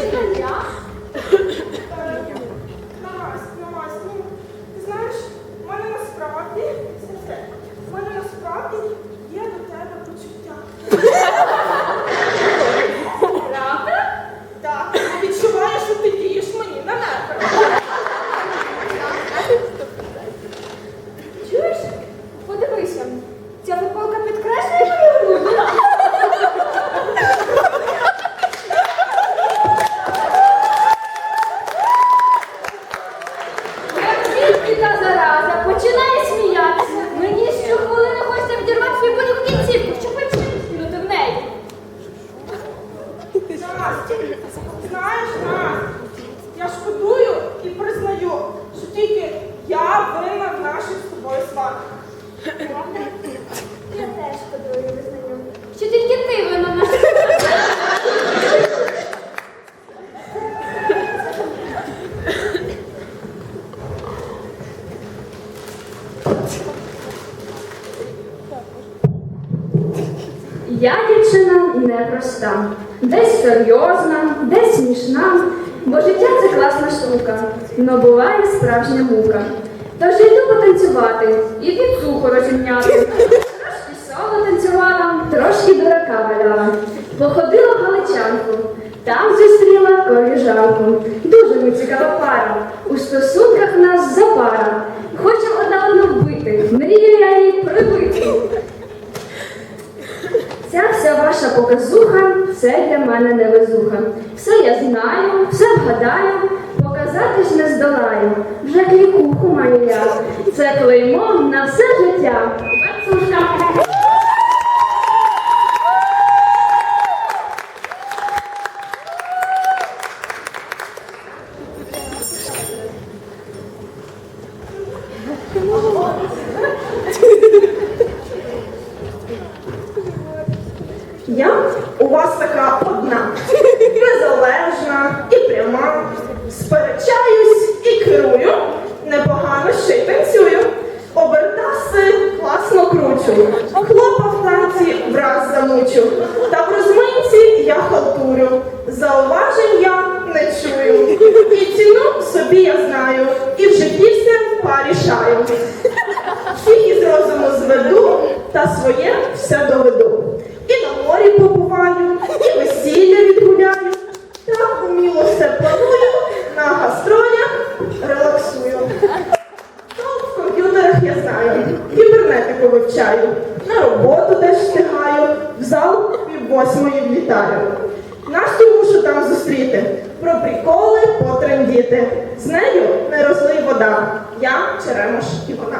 Thank you. І признаю, що тільки я винна в наших з тобою сварках. Правда? Я теж подаю визнаю. Що тільки ти винна на Я дівчина непроста, десь серйозна, десь смішна, бо життя це класна штука, но буває справжня мука. Тож йду потанцювати і підсуху розімняти. Трошки соло танцювала, трошки дурака валяла. Походила в галичанку, там зустріла коліжанку. Дуже ми цікава пара. У стосунках нас запара. Це для мене невезуха. Все я знаю, все вгадаю, показатись не здолаю. Вже клікуху маю я. Це клеймо на все життя. Пацюшка. Хлопа в танці враз замучу. Та в розминці я халтурю. Зауважень я не чую. І ціну собі я знаю, і в житті все порішаю. Всіх із розуму зведу, та своє все доведу. І на морі побуваю, і весілля відгуляю, та уміло все планую, на гастролях релаксую. Толк в комп'ютерах я знаю, кібернетику вивчаю, роботу десь встигаю, в зал пів восьмої влітаю. Настю мушу там зустріти, про приколи потрендіти. З нею не розлий вода. Я Черемош і вона.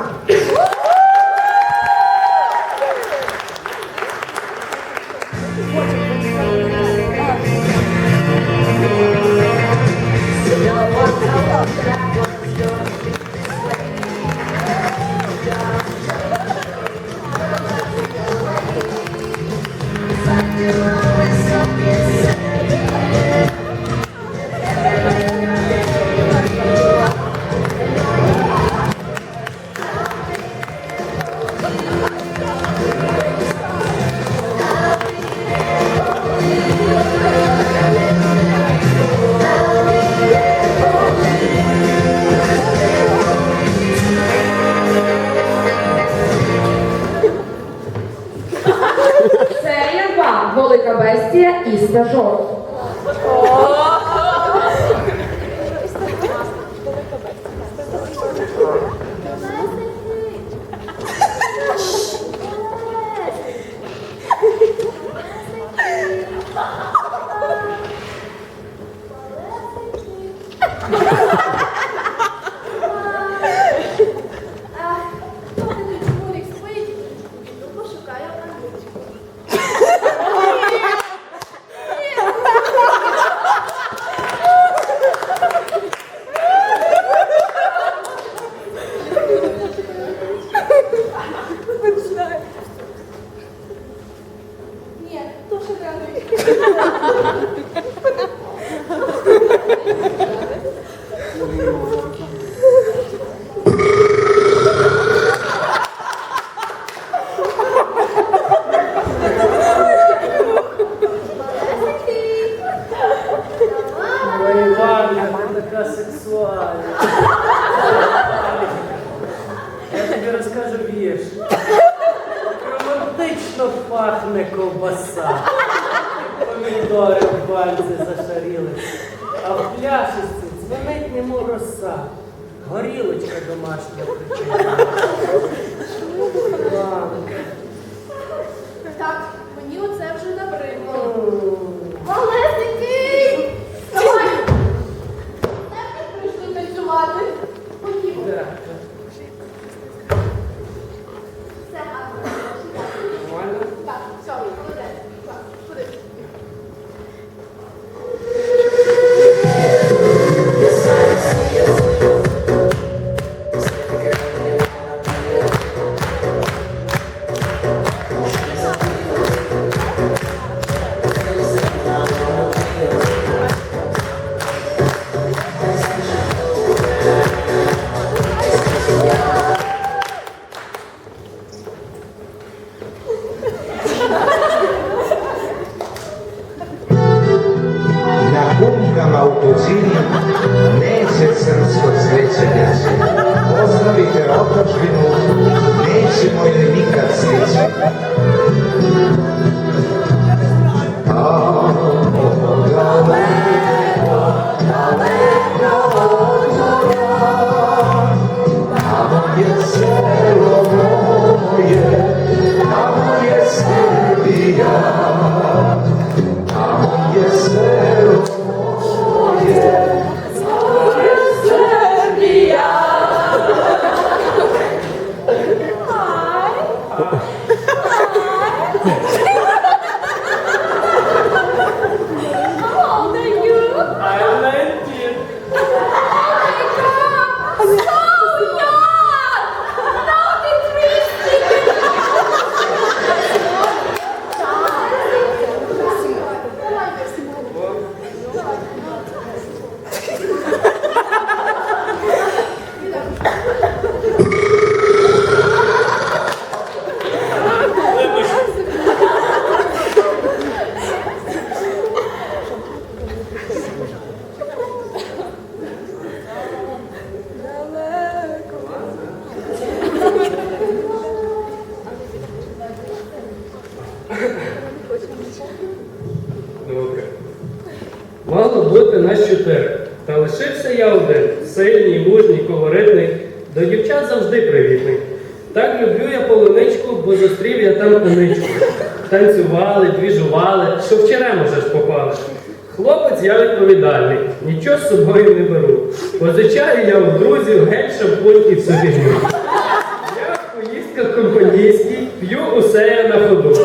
Коломийський, п'ю усе на ходу.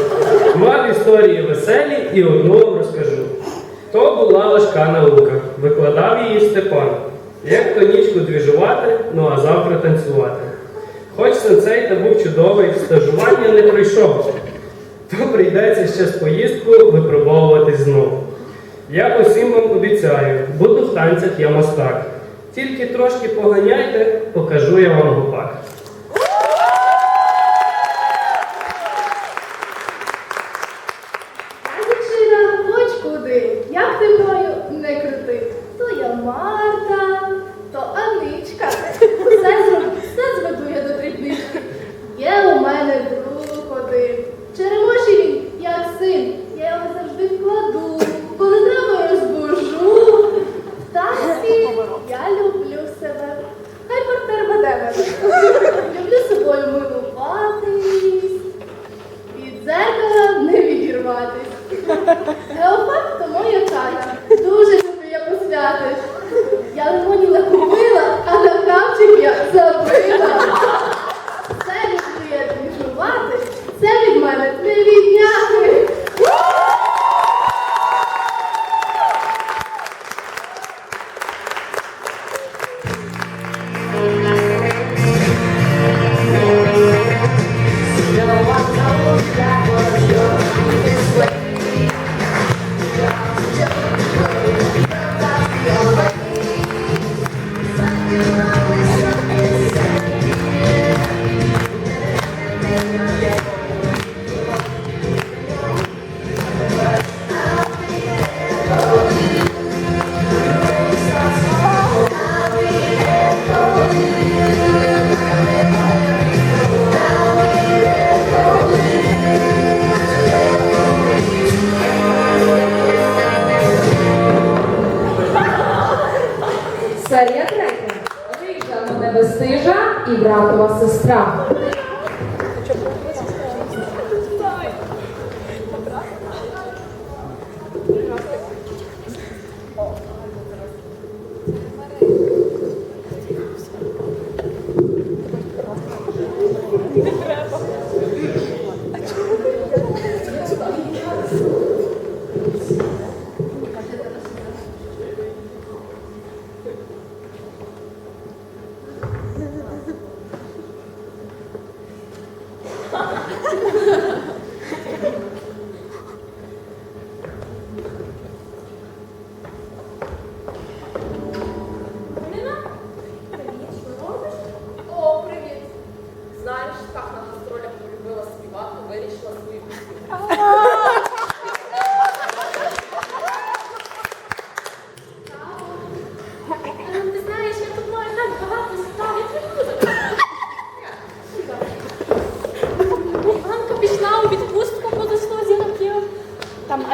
Мав історії веселі і одну вам розкажу. То була важка наука, викладав її Степан. Як то нічку двіжувати, ну а завтра танцювати. Хоч сенцей та був чудовий, стажування не пройшов, то прийдеться ще з поїздкою випробовувати знову. Я усім вам обіцяю, буду в танцях я мастак. Тільки трошки поганяйте, покажу я вам гупак.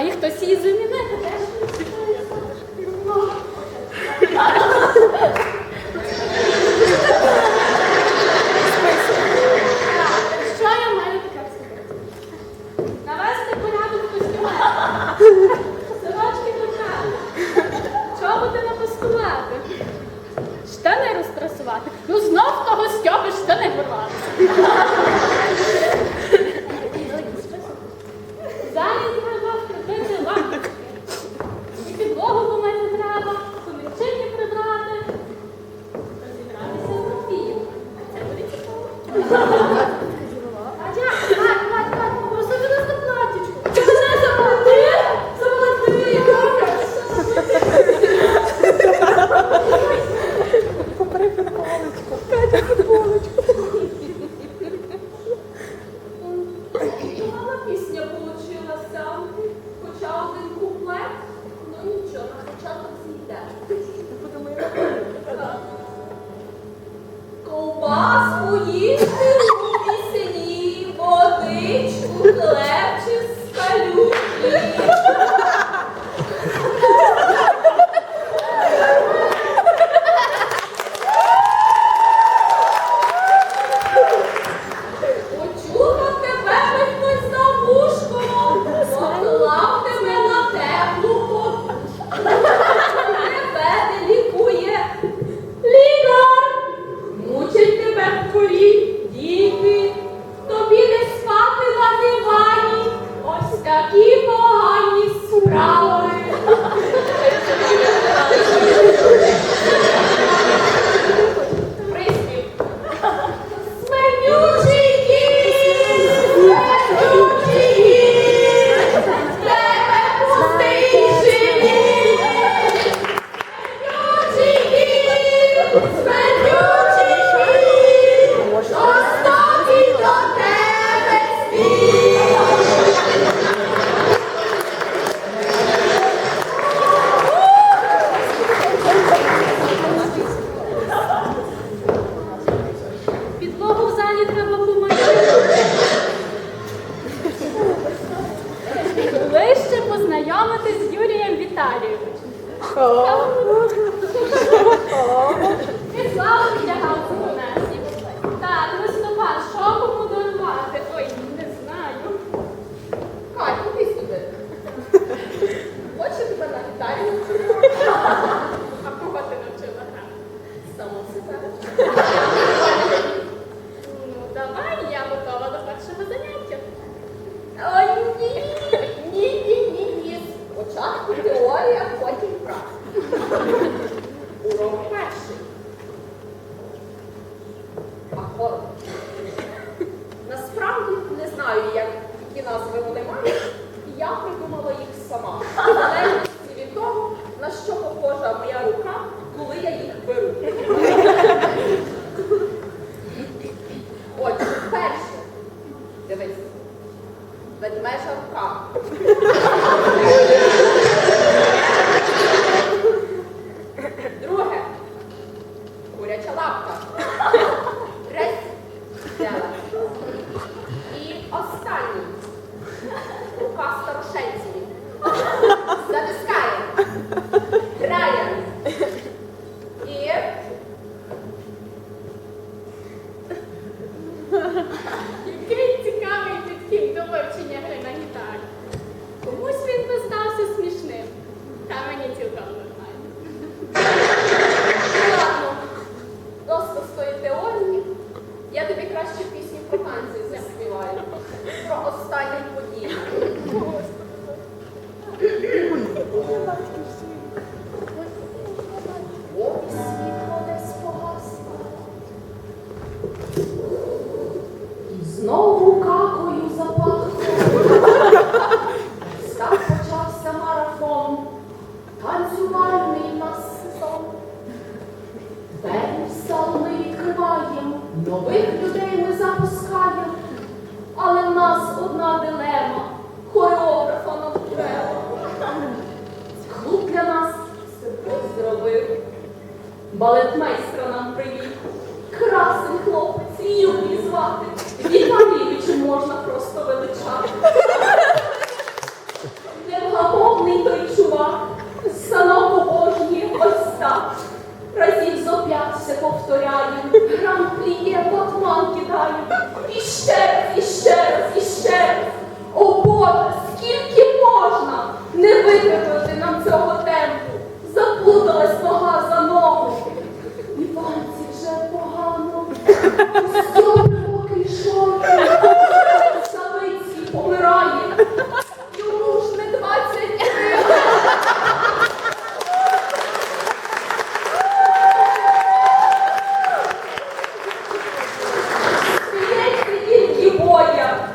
їх хтось її замінити теж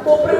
comprei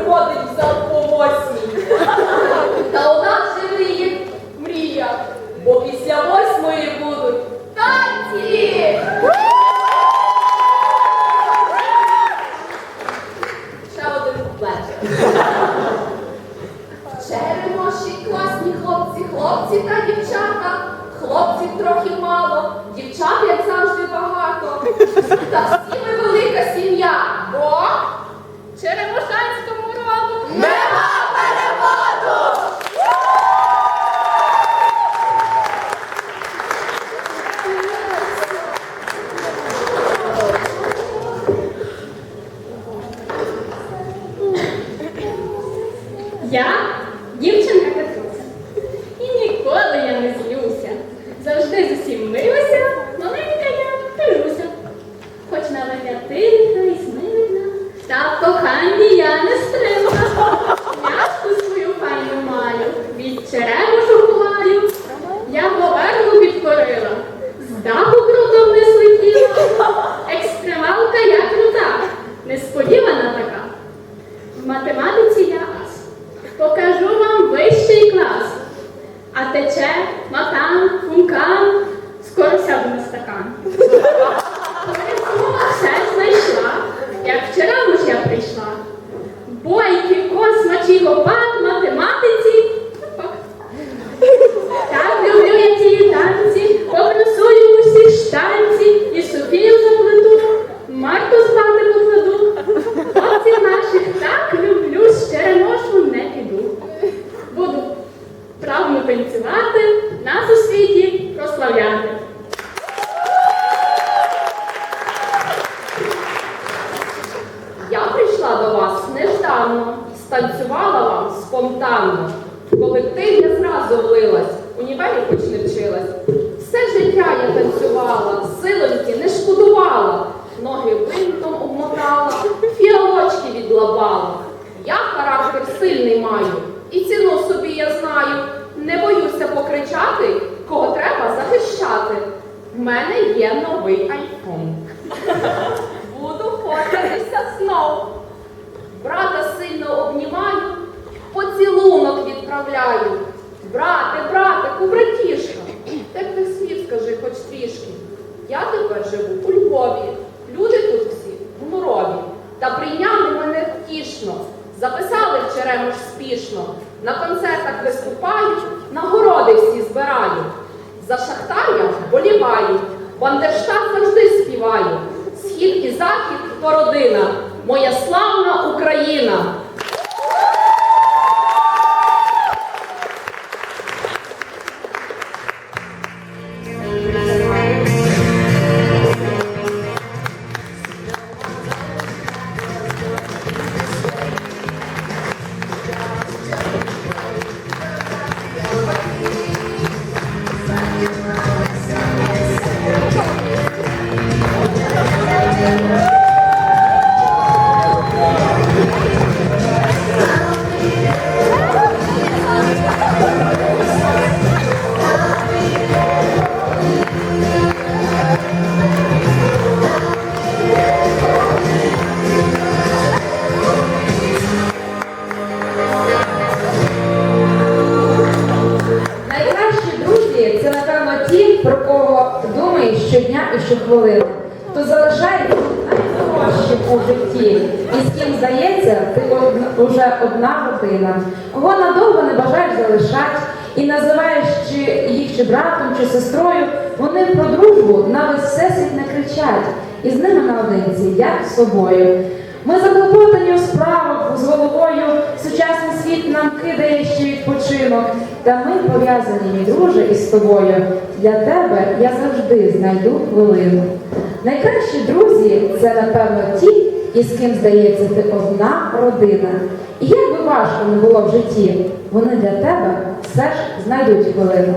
чи братом, чи сестрою, вони про дружбу на весь всесвіт не кричать, і з ними наодинці, як з собою. Ми заклопотані у справах з головою, сучасний світ нам кидає ще відпочинок. Та ми пов'язані, мій друже, із тобою. Для тебе я завжди знайду хвилину. Найкращі друзі це, напевно, ті, із ким здається, ти одна родина. І як би важко не було в житті, вони для тебе все ж знайдуть хвилину.